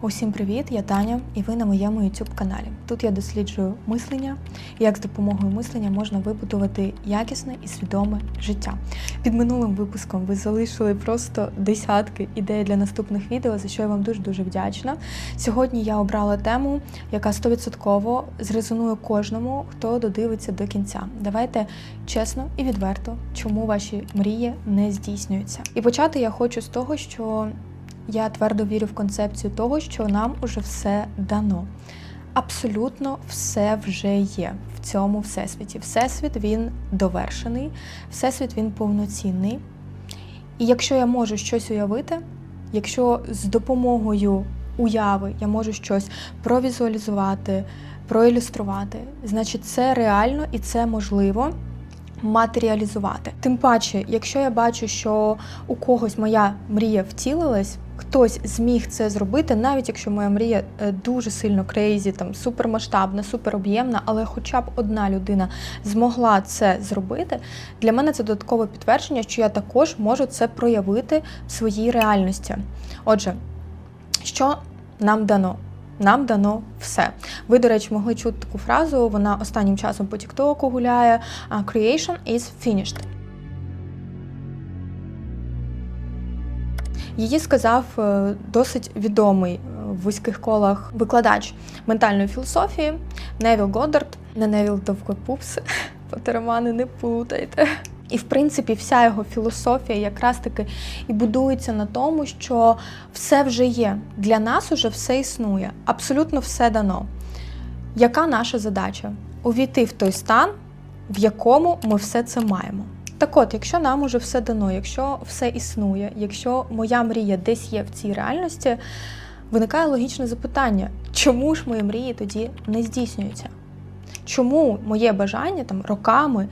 Усім привіт! Я Таня, і ви на моєму youtube каналі. Тут я досліджую мислення, як з допомогою мислення можна вибудувати якісне і свідоме життя. Під минулим випуском ви залишили просто десятки ідей для наступних відео, за що я вам дуже дуже вдячна. Сьогодні я обрала тему, яка 100% зрезонує кожному, хто додивиться до кінця. Давайте чесно і відверто, чому ваші мрії не здійснюються. І почати я хочу з того, що я твердо вірю в концепцію того, що нам уже все дано. Абсолютно все вже є в цьому всесвіті. Всесвіт він довершений, всесвіт він повноцінний. І якщо я можу щось уявити, якщо з допомогою уяви я можу щось провізуалізувати, проілюструвати, значить це реально і це можливо матеріалізувати. Тим паче, якщо я бачу, що у когось моя мрія втілилась, хтось зміг це зробити, навіть якщо моя мрія е, дуже сильно крейзі, там супермасштабна, супероб'ємна, але хоча б одна людина змогла це зробити, для мене це додаткове підтвердження, що я також можу це проявити в своїй реальності. Отже, що нам дано? Нам дано все. Ви, до речі, могли чути таку фразу. Вона останнім часом по Тіктоку гуляє: Creation is finished. Її сказав е, досить відомий е, в вузьких колах викладач ментальної філософії Невіл Годдард. Не Невіл Довгопупс, потеромани не плутайте. І, в принципі, вся його філософія якраз таки і будується на тому, що все вже є. Для нас уже все існує, абсолютно все дано. Яка наша задача? Увійти в той стан, в якому ми все це маємо. Так от, якщо нам уже все дано, якщо все існує, якщо моя мрія десь є в цій реальності, виникає логічне запитання, чому ж мої мрії тоді не здійснюються? Чому моє бажання там роками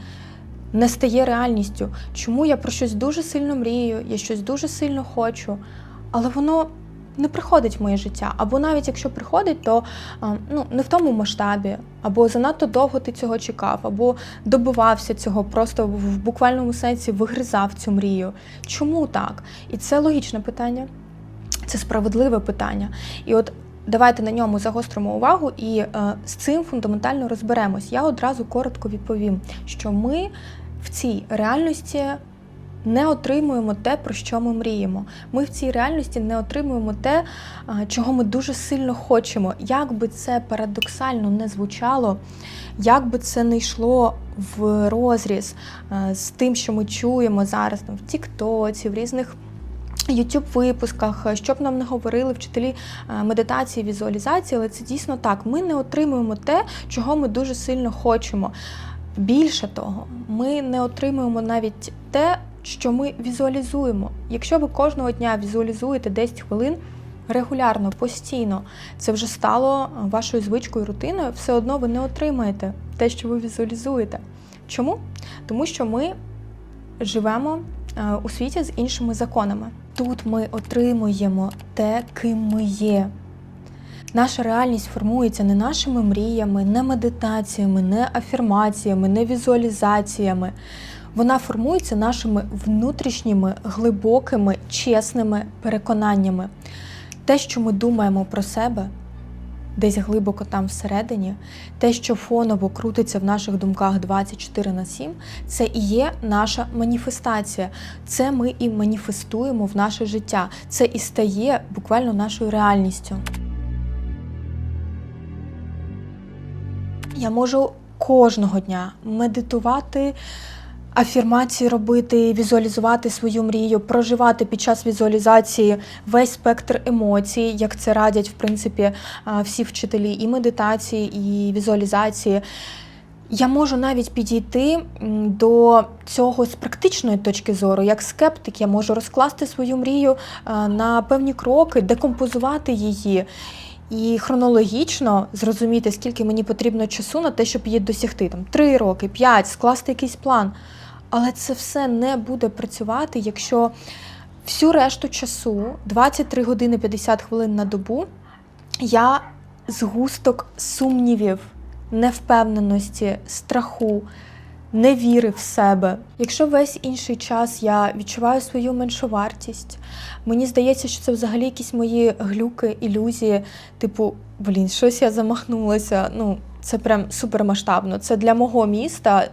не стає реальністю? Чому я про щось дуже сильно мрію, я щось дуже сильно хочу, але воно не приходить в моє життя. Або навіть якщо приходить, то ну, не в тому масштабі, або занадто довго ти цього чекав, або добивався цього, просто в буквальному сенсі вигризав цю мрію. Чому так? І це логічне питання, це справедливе питання. І от давайте на ньому загостримо увагу і е, з цим фундаментально розберемось. Я одразу коротко відповім, що ми в цій реальності не отримуємо те, про що ми мріємо. Ми в цій реальності не отримуємо те, чого ми дуже сильно хочемо. Як би це парадоксально не звучало, як би це не йшло в розріз з тим, що ми чуємо зараз там, в Тіктоці, в різних. youtube випусках, що б нам не говорили вчителі медитації, візуалізації, але це дійсно так. Ми не отримуємо те, чого ми дуже сильно хочемо. Більше того, ми не отримуємо навіть те, що ми візуалізуємо. Якщо ви кожного дня візуалізуєте 10 хвилин регулярно, постійно, це вже стало вашою звичкою, рутиною, все одно ви не отримаєте те, що ви візуалізуєте. Чому? Тому що ми живемо е, у світі з іншими законами. Тут ми отримуємо те, ким ми є. Наша реальність формується не нашими мріями, не медитаціями, не афірмаціями, не візуалізаціями. Вона формується нашими внутрішніми, глибокими, чесними переконаннями. Те, що ми думаємо про себе, десь глибоко там всередині, те, що фоново крутиться в наших думках 24 на 7, це і є наша маніфестація. Це ми і маніфестуємо в наше життя. Це і стає буквально нашою реальністю. Я можу кожного дня медитувати. Афірмації робити, візуалізувати свою мрію, проживати під час візуалізації весь спектр емоцій, як це радять в принципі всі вчителі і медитації, і візуалізації. Я можу навіть підійти до цього з практичної точки зору, як скептик, я можу розкласти свою мрію на певні кроки, декомпозувати її. І хронологічно зрозуміти, скільки мені потрібно часу на те, щоб її досягти. Там 3 роки, 5, скласти якийсь план. Але це все не буде працювати, якщо всю решту часу, 23 години 50 хвилин на добу, я згусток сумнівів, невпевненості, страху, невіри в себе. Якщо весь інший час я відчуваю свою меншовартість, мені здається, що це взагалі якісь мої глюки, ілюзії, типу, блін, щось я замахнулася. Ну, це прям супермасштабно. Це для мого міста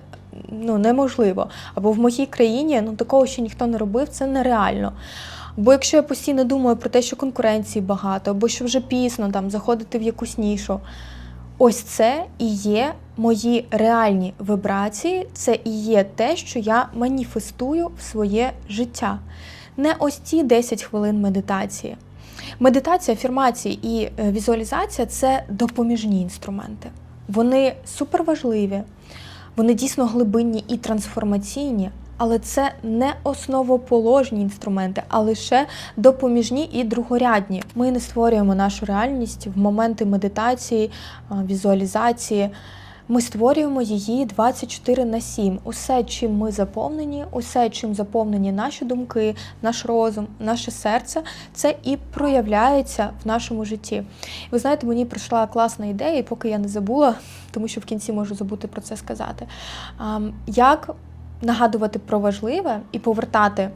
ну, неможливо. Або в моїй країні ну, такого ще ніхто не робив, це нереально. Бо якщо я постійно думаю про те, що конкуренції багато, або що вже пізно там заходити в якусь нішу, ось це і є мої реальні вибрації, це і є те, що я маніфестую в своє життя. Не ось ці 10 хвилин медитації. Медитація, афірмації і е, візуалізація це допоміжні інструменти. Вони суперважливі, вони дійсно глибинні і трансформаційні, але це не основоположні інструменти, а лише допоміжні і другорядні. Ми не створюємо нашу реальність в моменти медитації, візуалізації. Ми створюємо її 24 на 7. Усе, чим ми заповнені, усе, чим заповнені наші думки, наш розум, наше серце, це і проявляється в нашому житті. Ви знаєте, мені прийшла класна ідея, і поки я не забула, тому що в кінці можу забути про це сказати. Як нагадувати про важливе і повертати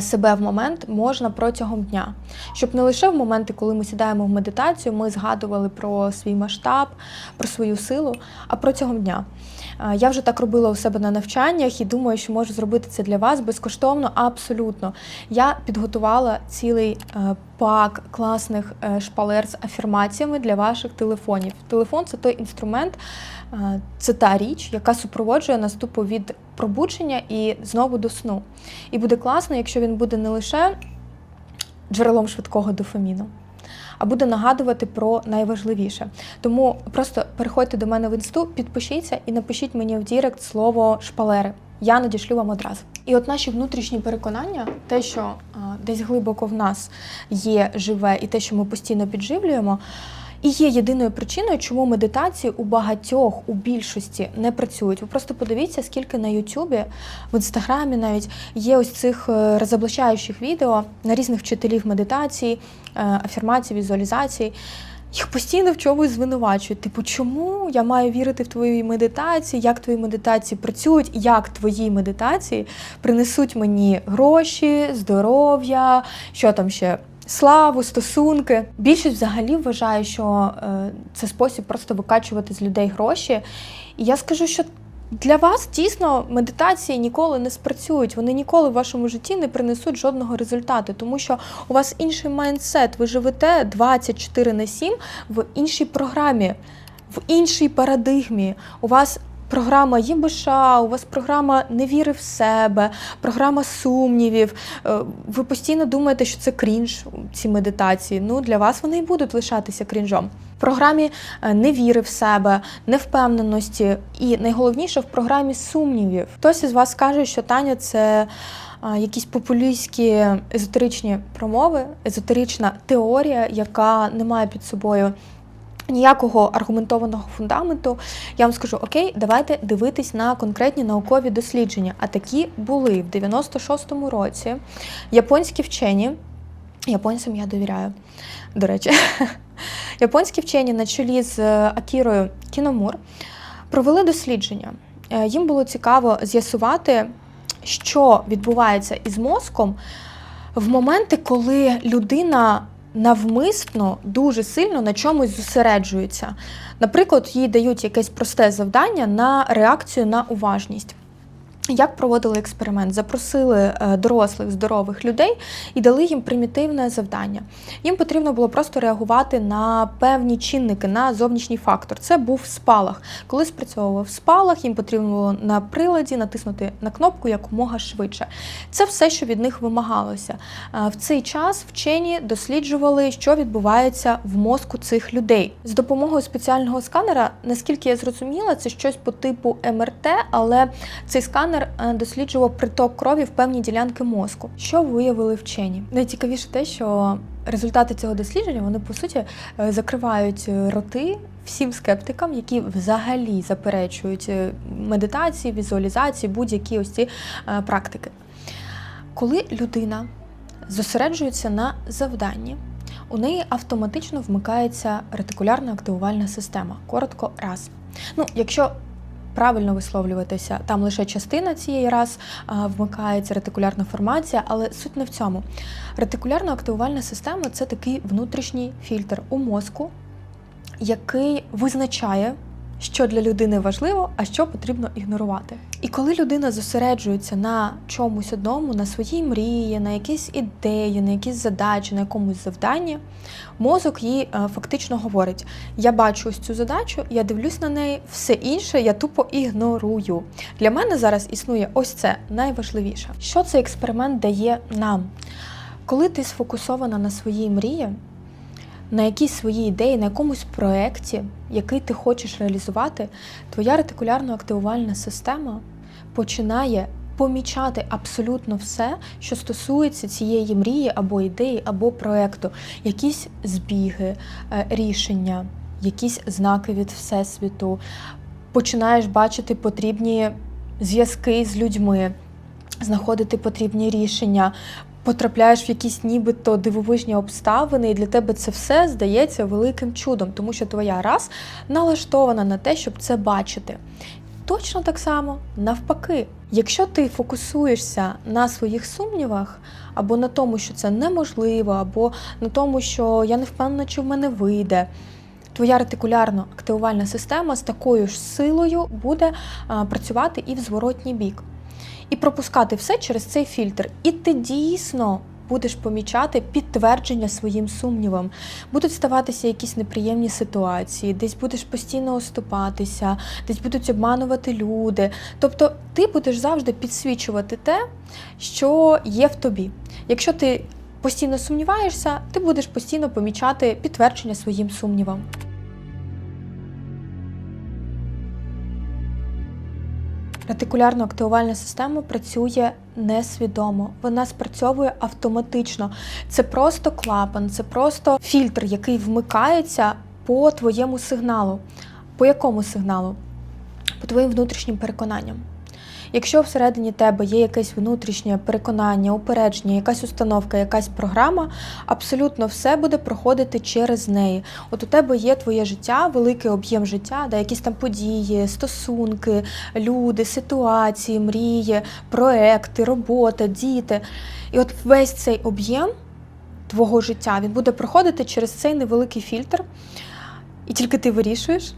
себе в момент можна протягом дня, щоб не лише в моменти, коли ми сідаємо в медитацію, ми згадували про свій масштаб, про свою силу, а протягом дня. Е, Я вже так робила у себе на навчаннях і думаю, що можу зробити це для вас безкоштовно. Абсолютно. Я підготувала цілий е, пак класних е, шпалер з афірмаціями для ваших телефонів. Телефон це той інструмент, це та річ, яка супроводжує наступу від пробудження і знову до сну. І буде класно, якщо він буде не лише джерелом швидкого дофаміну. А буде нагадувати про найважливіше. Тому просто переходьте до мене в інсту, підпишіться і напишіть мені в Дірект слово шпалери. Я надішлю вам одразу. І от наші внутрішні переконання, те, що а, десь глибоко в нас є живе, і те, що ми постійно підживлюємо, і є єдиною причиною, чому медитації у багатьох, у більшості не працюють. Ви просто подивіться, скільки на Ютубі, в інстаграмі навіть є ось цих е, розоблачаючих відео на різних вчителів медитації, е, афірмацій, візуалізацій. Їх постійно в чомусь звинувачують. Типу, чому я маю вірити в твої медитації, як твої медитації працюють, як твої медитації принесуть мені гроші, здоров'я, що там ще. Славу, стосунки. Більшість взагалі вважає, що е, це спосіб просто викачувати з людей гроші. І я скажу, що для вас дійсно медитації ніколи не спрацюють. Вони ніколи в вашому житті не принесуть жодного результату, тому що у вас інший майндсет. Ви живете 24 на 7 в іншій програмі, в іншій парадигмі. У вас Програма ЄБШ, у вас програма невіри в себе, програма сумнівів. Е, Ви постійно думаєте, що це крінж, ці медитації. Ну, для вас вони і будуть лишатися крінжом. В програмі е, невіри в себе, невпевненості і найголовніше в програмі сумнівів. Хтось із вас каже, що Таня це якісь популістські езотеричні промови, езотерична теорія, яка не має під собою ніякого аргументованого фундаменту, я вам скажу: окей, давайте дивитись на конкретні наукові дослідження. А такі були в 96-му році японські вчені. Японцям я довіряю, до речі, японські вчені на чолі з Акірою Кіномур провели дослідження. Е, Їм було цікаво з'ясувати, що відбувається із мозком в моменти, коли людина навмисно дуже сильно на чомусь зосереджується. Наприклад, їй дають якесь просте завдання на реакцію на уважність. Як проводили експеримент? Запросили е, дорослих здорових людей і дали їм примітивне завдання. Їм потрібно було просто реагувати на певні чинники, на зовнішній фактор. Це був спалах. Коли спрацьовував спалах, їм потрібно було на приладі натиснути на кнопку якомога швидше. Це все, що від них вимагалося. Е, В цей час вчені досліджували, що відбувається в мозку цих людей. З допомогою спеціального сканера, наскільки я зрозуміла, це щось по типу МРТ, але цей сканер е, досліджував приток крові в певні ділянки мозку. Що виявили вчені? Найцікавіше те, що результати цього дослідження вони по суті е, закривають е, роти всім скептикам, які взагалі заперечують медитації, візуалізації, будь-які ось ці практики. Коли людина зосереджується на завданні, у неї автоматично вмикається ретикулярна активувальна система. Коротко раз. Ну, якщо правильно висловлюватися. Там лише частина цієї раз вмикається ретикулярна формація, але суть не в цьому. Ретикулярно-активувальна система це такий внутрішній фільтр у мозку, який визначає, що для людини важливо, а що потрібно ігнорувати. І коли людина зосереджується на чомусь одному, на своїй мрії, на якісь ідеї, на якісь задачі, на якомусь завданні, мозок їй е, фактично говорить: я бачу ось цю задачу, я дивлюсь на неї, все інше я тупо ігнорую. Для мене зараз існує ось це найважливіше. Що цей експеримент дає нам? Коли ти сфокусована на своїй мрії, на якійсь своїй ідеї, на якомусь проєкті, який ти хочеш реалізувати, твоя ретикулярно-активувальна система починає помічати абсолютно все, що стосується цієї мрії або ідеї, або проєкту, якісь збіги, е, рішення, якісь знаки від Всесвіту. Починаєш бачити потрібні зв'язки з людьми, знаходити потрібні рішення, потрапляєш в якісь нібито дивовижні обставини, і для тебе це все здається великим чудом, тому що твоя раз налаштована на те, щоб це бачити. Точно так само навпаки, якщо ти фокусуєшся на своїх сумнівах, або на тому, що це неможливо, або на тому, що я не впевнена, чи в мене вийде. Твоя ретикулярно-активувальна система з такою ж силою буде працювати і в зворотній бік і пропускати все через цей фільтр. І ти дійсно будеш помічати підтвердження своїм сумнівам. Будуть ставатися якісь неприємні ситуації, десь будеш постійно оступатися, десь будуть обманувати люди. Тобто ти будеш завжди підсвічувати те, що є в тобі. Якщо ти постійно сумніваєшся, ти будеш постійно помічати підтвердження своїм сумнівам. Ретикулярно-активувальна система працює несвідомо, вона спрацьовує автоматично. Це просто клапан, це просто фільтр, який вмикається по твоєму сигналу. По якому сигналу? По твоїм внутрішнім переконанням. Якщо всередині тебе є якесь внутрішнє переконання, упередження, якась установка, якась програма, абсолютно все буде проходити через неї. От у тебе є твоє життя, великий об'єм життя, да, якісь там події, стосунки, люди, ситуації, мрії, проекти, робота, діти. І от весь цей об'єм твого життя він буде проходити через цей невеликий фільтр, і тільки ти вирішуєш,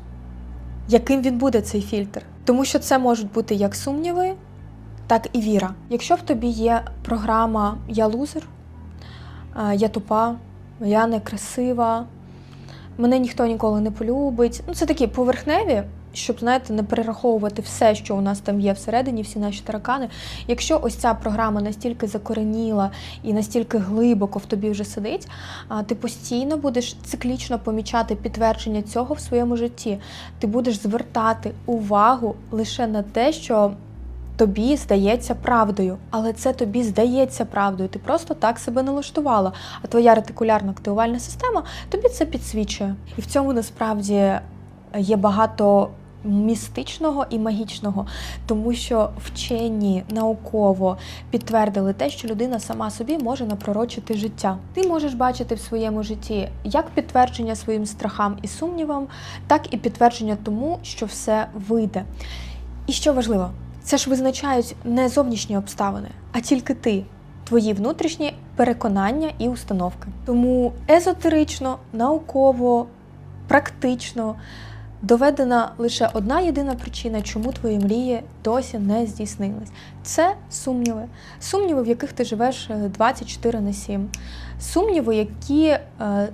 яким він буде цей фільтр. Тому що це можуть бути як сумніви, так і віра. Якщо в тобі є програма Я лузер, е, я тупа, я некрасива, мене ніхто ніколи не полюбить. Ну, це такі поверхневі, щоб, знаєте, не перераховувати все, що у нас там є всередині, всі наші таракани. Якщо ось ця програма настільки закореніла і настільки глибоко в тобі вже сидить, ти постійно будеш циклічно помічати підтвердження цього в своєму житті. Ти будеш звертати увагу лише на те, що. Тобі здається правдою, але це тобі здається правдою. Ти просто так себе налаштувала. А твоя ретикулярно активувальна система тобі це підсвічує. І в цьому насправді є багато містичного і магічного, тому що вчені науково підтвердили те, що людина сама собі може напророчити життя. Ти можеш бачити в своєму житті як підтвердження своїм страхам і сумнівам, так і підтвердження тому, що все вийде. І що важливо, це ж визначають не зовнішні обставини, а тільки ти. Твої внутрішні переконання і установки. Тому езотерично, науково, практично доведена лише одна єдина причина, чому твої мрії досі не здійснились. Це сумніви. Сумніви, в яких ти живеш е, 24 на 7. Сумніви, які е,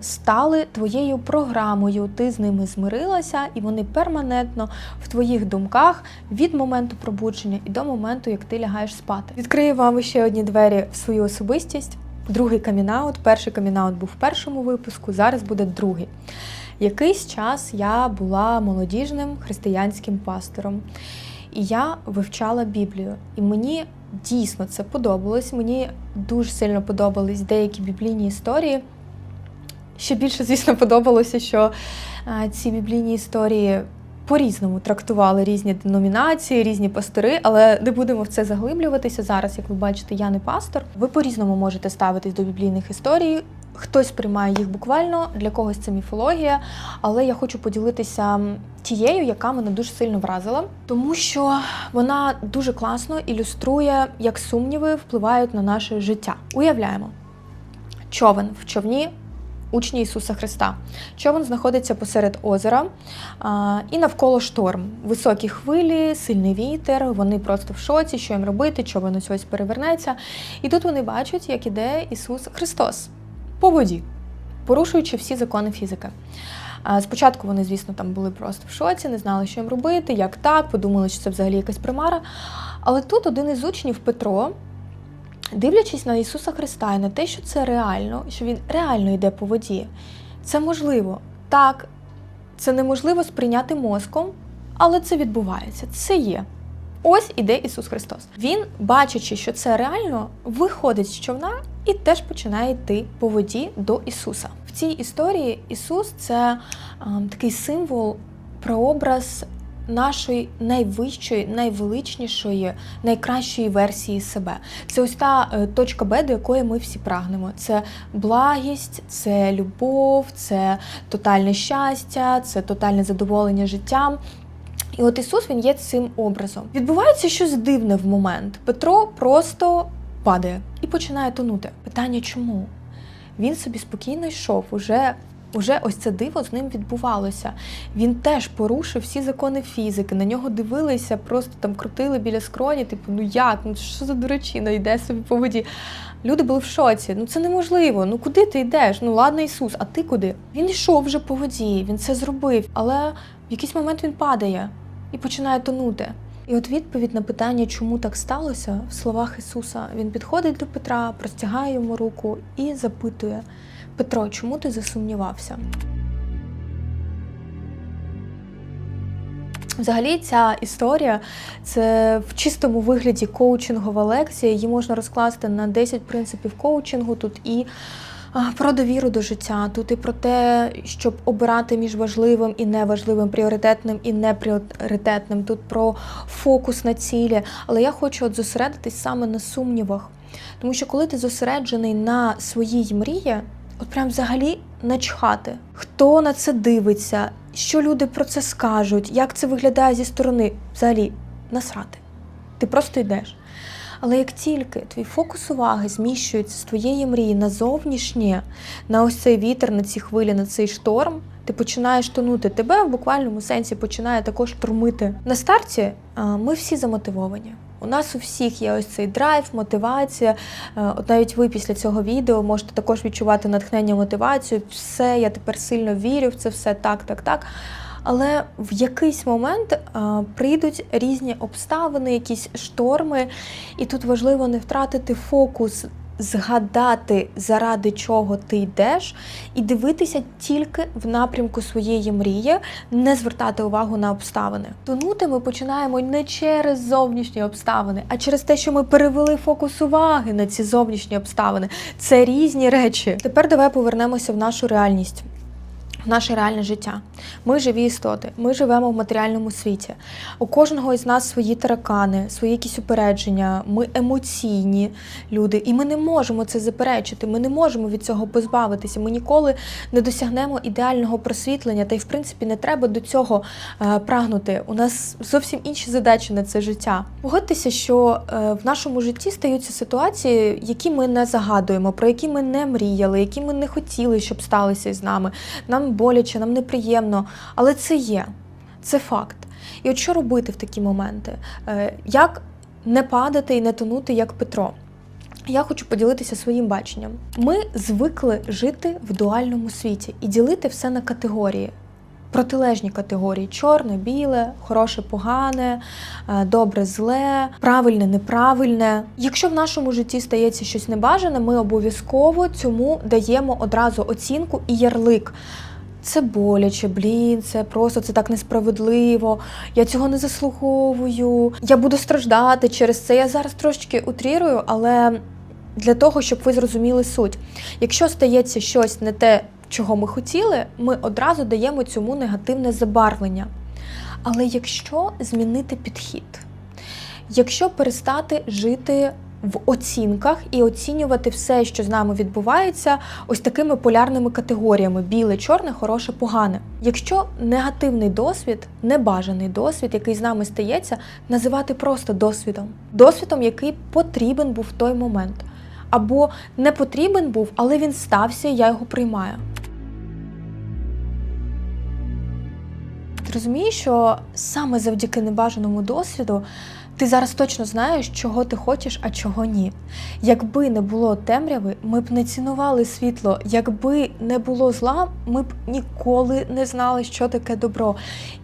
стали твоєю програмою. Ти з ними змирилася, і вони перманентно в твоїх думках від моменту пробудження і до моменту, як ти лягаєш спати. Відкрию вам ще одні двері в свою особистість. Другий камінаут. Перший камінаут був в першому випуску, зараз буде другий. Якийсь час я була молодіжним християнським пастором, і я вивчала Біблію. І мені дійсно це подобалось. Мені дуже сильно подобались деякі біблійні історії. Ще більше, звісно, подобалося, що ці біблійні історії по-різному трактували різні деномінації, різні пастори, але не будемо в це заглиблюватися зараз. Як ви бачите, я не пастор. Ви по-різному можете ставитись до біблійних історій. Хтось приймає їх буквально, для когось це міфологія, але я хочу поділитися тією, яка мене дуже сильно вразила, тому що вона дуже класно ілюструє, як сумніви впливають на наше життя. Уявляємо, човен в човні. Учні Ісуса Христа. Човен знаходиться посеред озера а, і навколо шторм. Високі хвилі, сильний вітер, вони просто в шоці, що їм робити, човен ось ось перевернеться. І тут вони бачать, як іде Ісус Христос по воді, порушуючи всі закони фізики. Спочатку вони, звісно, там були просто в шоці, не знали, що їм робити, як так, подумали, що це взагалі якась примара. Але тут один із учнів Петро, дивлячись на Ісуса Христа і на те, що це реально, що Він реально йде по воді, це можливо. Так, це неможливо сприйняти мозком, але це відбувається, це є. Ось іде Ісус Христос. Він, бачачи, що це реально, виходить з човна і теж починає йти по воді до Ісуса. В цій історії Ісус це е, такий символ, прообраз нашої найвищої, найвеличнішої, найкращої версії себе. Це ось та е, точка Б, до якої ми всі прагнемо. Це благість, це любов, це тотальне щастя, це тотальне задоволення життям. І от Ісус він є цим образом. Відбувається щось дивне в момент. Петро просто падає і починає тонути. Питання чому? Він собі спокійно йшов, уже, уже ось це диво з ним відбувалося. Він теж порушив всі закони фізики. На нього дивилися, просто там крутили біля скроні, типу, ну як? Ну що за дурачина, йде собі по воді. Люди були в шоці. Ну це неможливо. Ну куди ти йдеш? Ну ладно, Ісус, а ти куди? Він йшов вже по воді, він це зробив, але в якийсь момент він падає і починає тонути. І от відповідь на питання, чому так сталося, в словах Ісуса, він підходить до Петра, простягає йому руку і запитує: Петро, чому ти засумнівався? Взагалі, ця історія це в чистому вигляді коучингова лекція. Її можна розкласти на 10 принципів коучингу. Тут і про довіру до життя, тут і про те, щоб обирати між важливим і неважливим, пріоритетним і непріоритетним. Тут про фокус на цілі. Але я хочу от зосередитись саме на сумнівах. Тому що коли ти зосереджений на своїй мрії, от прям взагалі начхати, хто на це дивиться, що люди про це скажуть, як це виглядає зі сторони, взагалі насрати. Ти просто йдеш. Але як тільки твій фокус уваги зміщується з твоєї мрії на зовнішнє, на ось цей вітер, на ці хвилі, на цей шторм, ти починаєш тонути. Тебе в буквальному сенсі починає також штурмити. На старті ми всі замотивовані. У нас у всіх є ось цей драйв, мотивація. Е, От навіть ви після цього відео можете також відчувати натхнення, мотивацію. Все, я тепер сильно вірю в це все так, так, так. Але в якийсь момент прийдуть різні обставини, якісь шторми, і тут важливо не втратити фокус, згадати, заради чого ти йдеш, і дивитися тільки в напрямку своєї мрії, не звертати увагу на обставини. Тонути ми починаємо не через зовнішні обставини, а через те, що ми перевели фокус уваги на ці зовнішні обставини. Це різні речі. Тепер давай повернемося в нашу реальність. В наше реальне життя. Ми живі істоти, ми живемо в матеріальному світі. У кожного із нас свої таракани, свої якісь упередження, ми емоційні люди, і ми не можемо це заперечити. Ми не можемо від цього позбавитися. Ми ніколи не досягнемо ідеального просвітлення, та й в принципі не треба до цього е, прагнути. У нас зовсім інші задачі на це життя. Погодьтеся, що е, в нашому житті стаються ситуації, які ми не загадуємо, про які ми не мріяли, які ми не хотіли, щоб сталися із нами. Нам боляче, нам неприємно, але це є, це факт. І от що робити в такі моменти? Е, Як не падати і не тонути, як Петро? Я хочу поділитися своїм баченням. Ми звикли жити в дуальному світі і ділити все на категорії. Протилежні категорії: чорне, біле, хороше, погане, е, добре, зле, правильне, неправильне. Якщо в нашому житті стається щось небажане, ми обов'язково цьому даємо одразу оцінку і ярлик. Це боляче, блін, це просто це так несправедливо. Я цього не заслуговую. Я буду страждати через це. Я зараз трошечки утрірую, але для того, щоб ви зрозуміли суть. Якщо стається щось не те, чого ми хотіли, ми одразу даємо цьому негативне забарвлення. Але якщо змінити підхід, якщо перестати жити в оцінках і оцінювати все, що з нами відбувається, ось такими полярними категоріями: біле, чорне, хороше, погане. Якщо негативний досвід, небажаний досвід, який з нами стається, називати просто досвідом, досвідом, який потрібен був в той момент. Або не потрібен був, але він стався, і я його приймаю. Ти розумієш, що саме завдяки небажаному досвіду ти зараз точно знаєш, чого ти хочеш, а чого ні. Якби не було темряви, ми б не цінували світло. Якби не було зла, ми б ніколи не знали, що таке добро.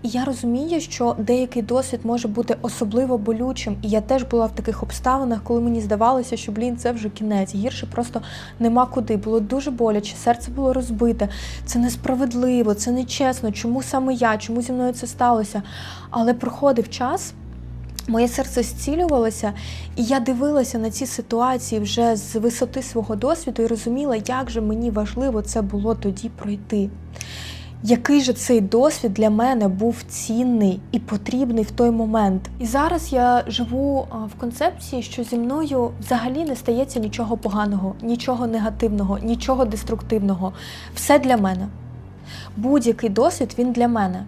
І я розумію, що деякий досвід може бути особливо болючим. І я теж була в таких обставинах, коли мені здавалося, що блін, це вже кінець. Гірше просто нема куди. Було дуже боляче, серце було розбите. Це несправедливо, це нечесно. Чому саме я? Чому зі мною це сталося? Але проходив час. Моє серце зцілювалося, і я дивилася на ці ситуації вже з висоти свого досвіду і розуміла, як же мені важливо це було тоді пройти. Який же цей досвід для мене був цінний і потрібний в той момент. І зараз я живу в концепції, що зі мною взагалі не стається нічого поганого, нічого негативного, нічого деструктивного. Все для мене. Будь-який досвід він для мене.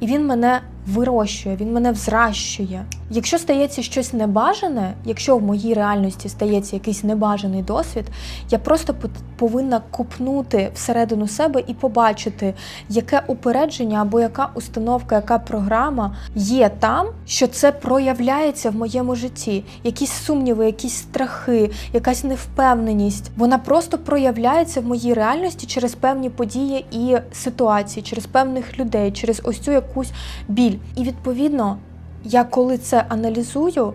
І він мене вирощує, він мене взращує. Якщо стається щось небажане, якщо в моїй реальності стається якийсь небажаний досвід, я просто повинна купнути всередину себе і побачити, яке упередження або яка установка, яка програма є там, що це проявляється в моєму житті. Якісь сумніви, якісь страхи, якась невпевненість. Вона просто проявляється в моїй реальності через певні події і ситуації, через певних людей, через ось цю якусь біль. І відповідно, я коли це аналізую,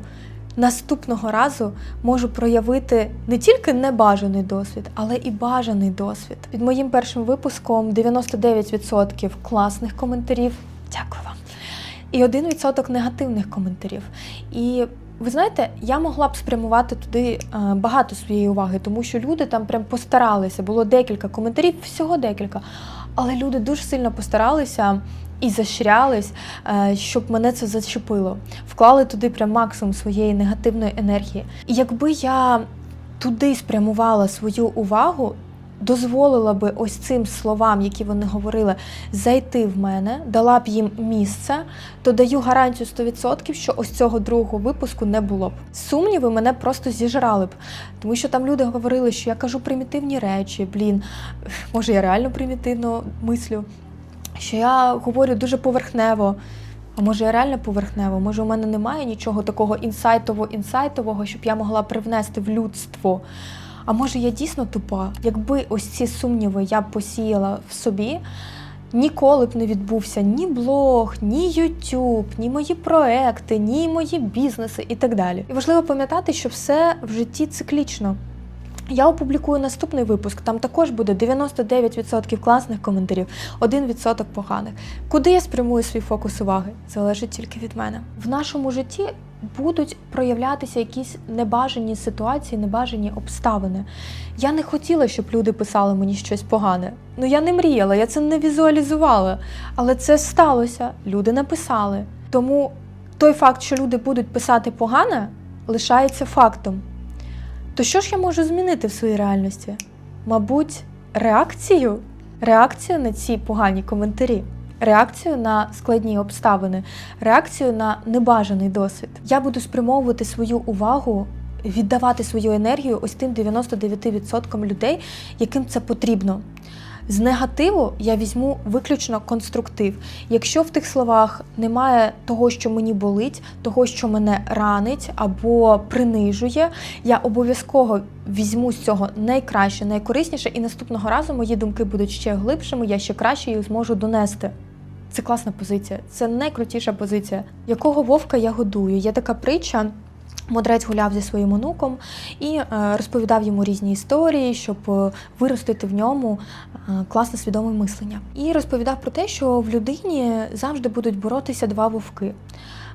наступного разу можу проявити не тільки небажаний досвід, але і бажаний досвід. Під моїм першим випуском 99% класних коментарів. Дякую вам. І 1% негативних коментарів. І ви знаєте, я могла б спрямувати туди е, багато своєї уваги, тому що люди там прям постаралися. Було декілька коментарів, всього декілька. Але люди дуже сильно постаралися і защрялись, е, щоб мене це зачепило. Вклали туди прям максимум своєї негативної енергії. І якби я туди спрямувала свою увагу, дозволила би ось цим словам, які вони говорили, зайти в мене, дала б їм місце, то даю гарантію 100%, що ось цього другого випуску не було б. Сумніви мене просто зіжрали б. Тому що там люди говорили, що я кажу примітивні речі, блін, може я реально примітивно мислю, що я говорю дуже поверхнево. А може я реально поверхнево? Може, у мене немає нічого такого інсайтово-інсайтового, щоб я могла привнести в людство. А може я дійсно тупа? Якби ось ці сумніви я посіяла в собі, ніколи б не відбувся ні блог, ні YouTube, ні мої проекти, ні мої бізнеси і так далі. І важливо пам'ятати, що все в житті циклічно. Я опублікую наступний випуск. Там також буде 99% класних коментарів, 1% поганих. Куди я спрямую свій фокус уваги? Залежить тільки від мене. В нашому житті будуть проявлятися якісь небажані ситуації, небажані обставини. Я не хотіла, щоб люди писали мені щось погане. Ну я не мріяла, я це не візуалізувала. Але це сталося. Люди написали. Тому той факт, що люди будуть писати погане, лишається фактом. То що ж я можу змінити в своїй реальності? Мабуть, реакцію? Реакцію на ці погані коментарі, реакцію на складні обставини, реакцію на небажаний досвід. Я буду спрямовувати свою увагу, віддавати свою енергію ось тим 99% людей, яким це потрібно. З негативу я візьму виключно конструктив. Якщо в тих словах немає того, що мені болить, того, що мене ранить або принижує, я обов'язково візьму з цього найкраще, найкорисніше, і наступного разу мої думки будуть ще глибшими, я ще краще їх зможу донести. Це класна позиція, це найкрутіша позиція. Якого вовка я годую? Є така притча. Мудрець гуляв зі своїм онуком і е, розповідав йому різні історії, щоб е, виростити в ньому класне свідоме мислення. І розповідав про те, що в людині завжди будуть боротися два вовки.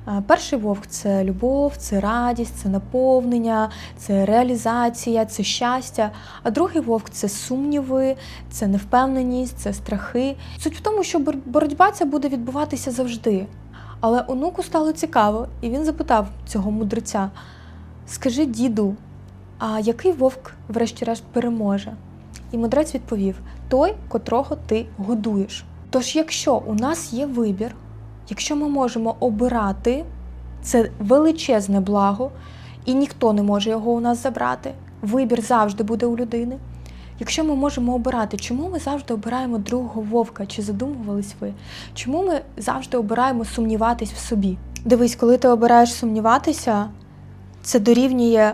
Е, Перший вовк це любов, це радість, це наповнення, це реалізація, це щастя. А другий вовк це сумніви, це невпевненість, це страхи. Суть в тому, що боротьба ця буде відбуватися завжди. Але онуку стало цікаво, і він запитав цього мудреця: Скажи, діду, А який вовк, врешті-решт, переможе? І мудрець відповів: той, котрого ти годуєш. Тож, якщо у нас є вибір, якщо ми можемо обирати, це величезне благо, і ніхто не може його у нас забрати. Вибір завжди буде у людини. Якщо ми можемо обирати, чому ми завжди обираємо другого вовка? Чи задумувались ви? Чому ми завжди обираємо сумніватись в собі? Дивись, коли ти обираєш сумніватися, це дорівнює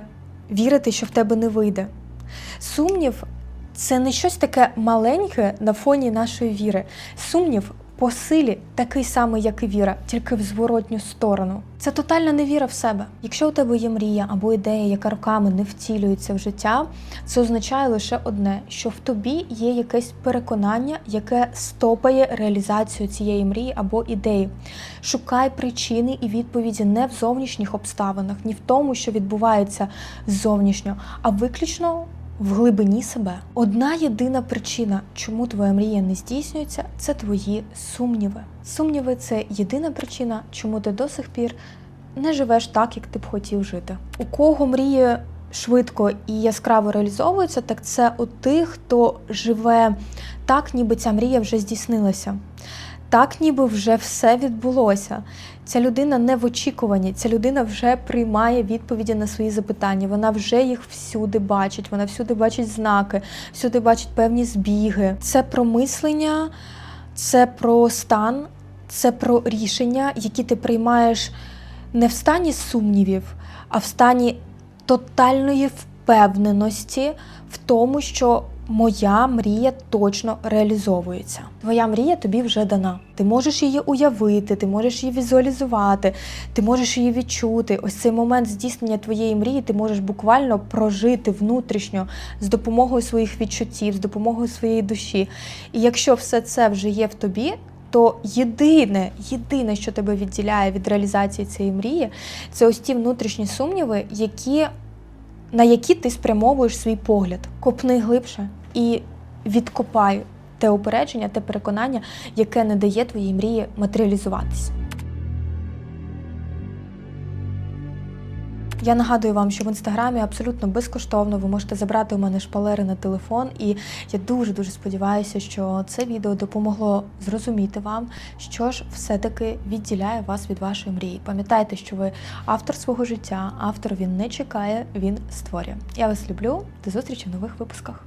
вірити, що в тебе не вийде. Сумнів це не щось таке маленьке на фоні нашої віри. Сумнів по силі такий самий, як і віра, тільки в зворотню сторону. Це тотальна невіра в себе. Якщо у тебе є мрія або ідея, яка роками не втілюється в життя, це означає лише одне: що в тобі є якесь переконання, яке стопає реалізацію цієї мрії або ідеї. Шукай причини і відповіді не в зовнішніх обставинах, ні в тому, що відбувається зовнішньо, а виключно в глибині себе. Одна єдина причина, чому твоя мрія не здійснюється, це твої сумніви. Сумніви це єдина причина, чому ти до сих пір не живеш так, як ти б хотів жити. У кого мрії швидко і яскраво реалізовуються, так це у тих, хто живе так, ніби ця мрія вже здійснилася. Так, ніби вже все відбулося. Ця людина не в очікуванні, ця людина вже приймає відповіді на свої запитання. Вона вже їх всюди бачить, вона всюди бачить знаки, всюди бачить певні збіги. Це про мислення, це про стан, це про рішення, які ти приймаєш не в стані сумнівів, а в стані тотальної впевненості в тому, що моя мрія точно реалізовується. Твоя мрія тобі вже дана. Ти можеш її уявити, ти можеш її візуалізувати, ти можеш її відчути. Ось цей момент здійснення твоєї мрії ти можеш буквально прожити внутрішньо з допомогою своїх відчуттів, з допомогою своєї душі. І якщо все це вже є в тобі, то єдине, єдине, що тебе відділяє від реалізації цієї мрії, це ось ті внутрішні сумніви, які, на які ти спрямовуєш свій погляд. Копни глибше і відкопай те упередження, те переконання, яке не дає твоїй мрії матеріалізуватись. Я нагадую вам, що в інстаграмі абсолютно безкоштовно ви можете забрати у мене шпалери на телефон, і я дуже дуже сподіваюся, що це відео допомогло зрозуміти вам, що ж все-таки відділяє вас від вашої мрії. Пам'ятайте, що ви автор свого життя, автор він не чекає, він створює. Я вас люблю. До зустрічі в нових випусках.